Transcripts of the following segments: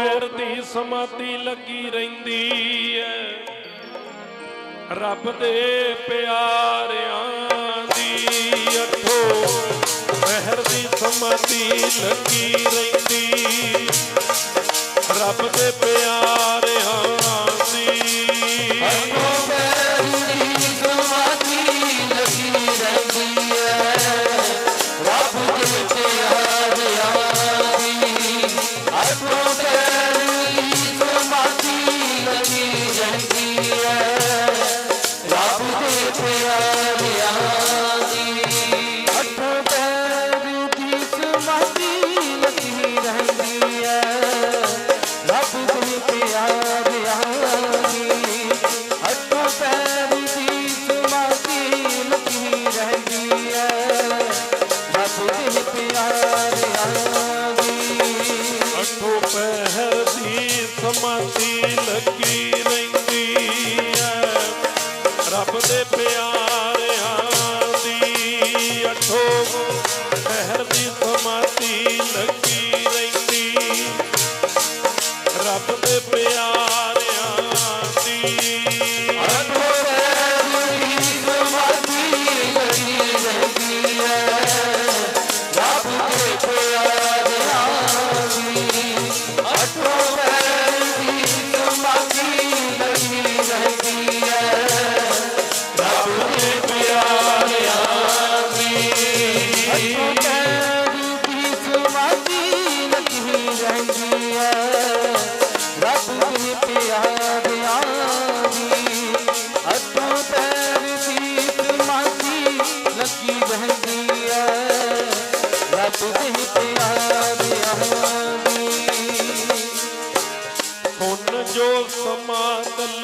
ਪੈਰ ਦੀ ਸਮਾਧੀ ਲੱਗੀ ਰਹਿੰਦੀ ਐ। ਰੱਬ ਦੇ ਪਿਆਰਿਆਂ ਦੀ ਅੱਖੋ ਪਹਿਰ ਦੀ ਸਮਾਧੀ ਲੱਗੀ ਰਹਿੰਦੀ। ਰੱਬ ਦੇ ਪਿਆਰ Sakura.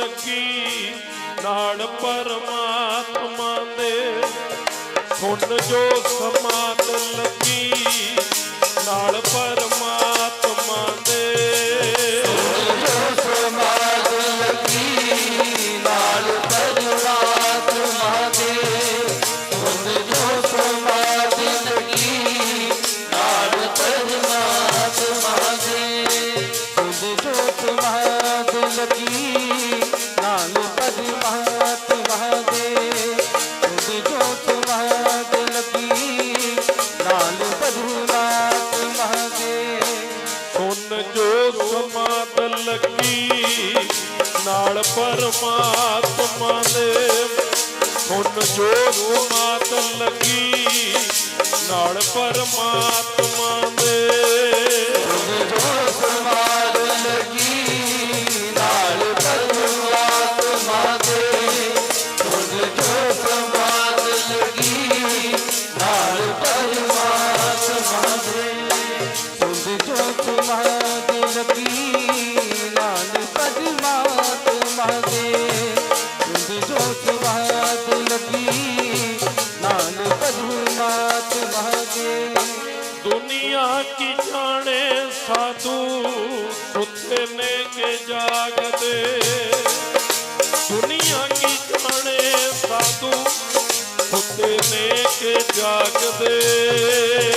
ਲੱਗੀ ਨਾਲ ਪਰਮਾਤਮਾ ਦੇ। ਹੁਣ ਜੋ ਸਮਾਤ ਲੱਗੀ ਨਾਲ ਪਰਮਾਤਮਾ ਜੋ ਸਮਾਤ ਲੱਗੀ ਨਾਲ ਪਰਮਾਤਮਾ ਦੇ। ਹੁਣ ਜੋ ਸਮਾਤ ਲੱਗੀ ਨਾਲ ਪਰਮਾਤਮਾ ਦੇ। ਸਮਾਦ ਸਾਧੂ ਸੁੱਤੇ ਨੇ ਕੇ ਜਾਗਦੇ। ਦੁਨੀਆ ਕੀ ਜਾਣੇ ਸਾਧੂ ਸੁੱਤੇ ਨੇ ਕੇ ਜਾਗਦੇ।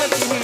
Looking